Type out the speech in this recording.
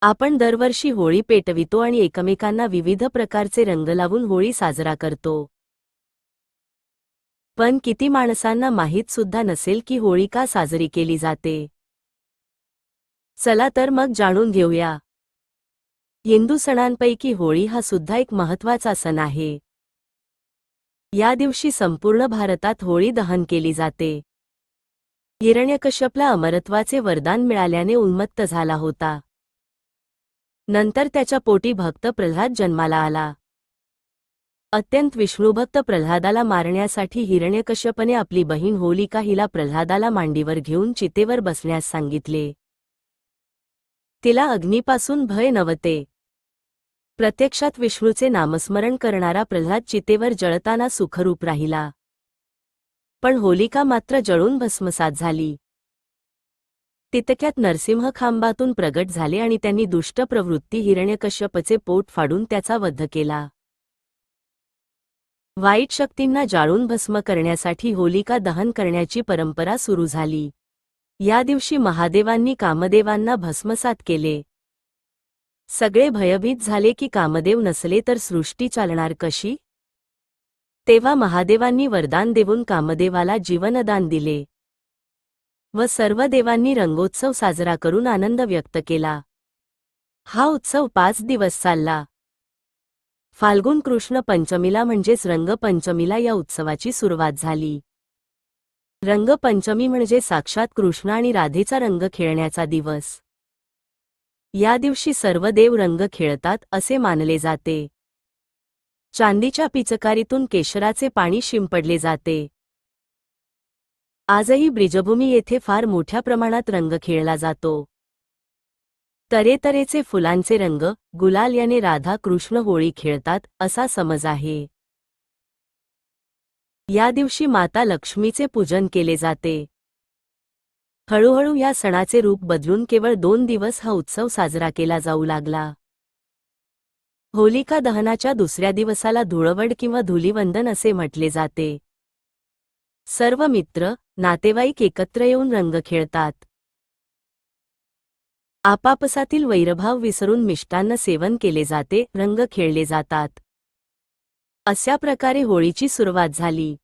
आपण दरवर्षी होळी पेटवितो आणि एकमेकांना विविध प्रकारचे रंग लावून होळी साजरा करतो. पण किती माणसांना माहीत सुद्धा नसेल की होळी का साजरी केली जाते. चला तर मग जाणून घेऊया. हिंदू सणांपैकी होळी हा सुद्धा एक महत्त्वाचा सण आहे. या दिवशी संपूर्ण भारतात होळी दहन केली जाते. हिरण्यकश्यपला अमरत्वाचे वरदान मिळाल्याने उन्मत्त झाला होता. नंतर त्याच्या पोटी भक्त प्रल्हाद जन्माला आला. अत्यंत विष्णुभक्त प्रल्हादाला मारण्यासाठी हिरण्यकश्यपने आपली बहीण होलिका हिला प्रल्हादाला मांडीवर घेऊन चितेवर बसण्यास सांगितले. तिला अग्नीपासून भय नव्हते. प्रत्यक्षात विष्णूचे नामस्मरण करणारा प्रल्हाद चितेवर जळताना सुखरूप राहिला. पण होलिका मात्र जळून भस्मसात झाली. तितक्यात नरसिंह खांबातून प्रगट झाले आणि त्यांनी दुष्ट प्रवृत्ती हिरण्यकश्यपचे पोट फाडून त्याचा वध केला. वाईट शक्तींना जाळून भस्म करण्यासाठी होलिका दहन करण्याची परंपरा सुरू झाली. या दिवशी महादेवांनी कामदेवांना भस्मसात केले. सगळे भयभीत झाले की कामदेव नसले तर सृष्टी चालणार कशी? तेव्हा महादेवांनी वरदान देऊन कामदेवाला जीवनदान दिले. व सर्व देवांनी रंगोत्सव साजरा करून आनंद व्यक्त केला. हा उत्सव पाच दिवस चालला. फाल्गुन कृष्ण पंचमीला म्हणजेच रंगपंचमीला या उत्सवाची सुरुवात झाली. रंगपंचमी म्हणजे साक्षात कृष्ण आणि राधेचा रंग खेळण्याचा दिवस. या दिवशी सर्व देव रंग खेळतात असे मानले जाते. चांदीच्या पिचकारीतून केशराचे पाणी शिंपडले जाते. आजही ब्रिजभूमी येथे फार मोठ्या प्रमाणात रंग खेळला जातो. तरेतरेचे फुलांचे रंग गुलाल याने राधा कृष्ण होळी खेळतात असा समज आहे. या दिवशी माता लक्ष्मीचे पूजन केले जाते. हळूहळू या सणाचे रूप बदलून केवळ दोन दिवस हा उत्सव साजरा केला जाऊ लागला. होलिका दहनाच्या दुसऱ्या दिवसाला धुळवड किंवा धुलीवंदन असे म्हटले जाते. सर्व मित्र नातेवाईक एकत्र येऊन रंग खेळतात. आपापसातील वैरभाव विसरून मिष्टान्न सेवन केले जाते रंग खेळले जातात. अशा प्रकारे होळीची सुरुवात झाली.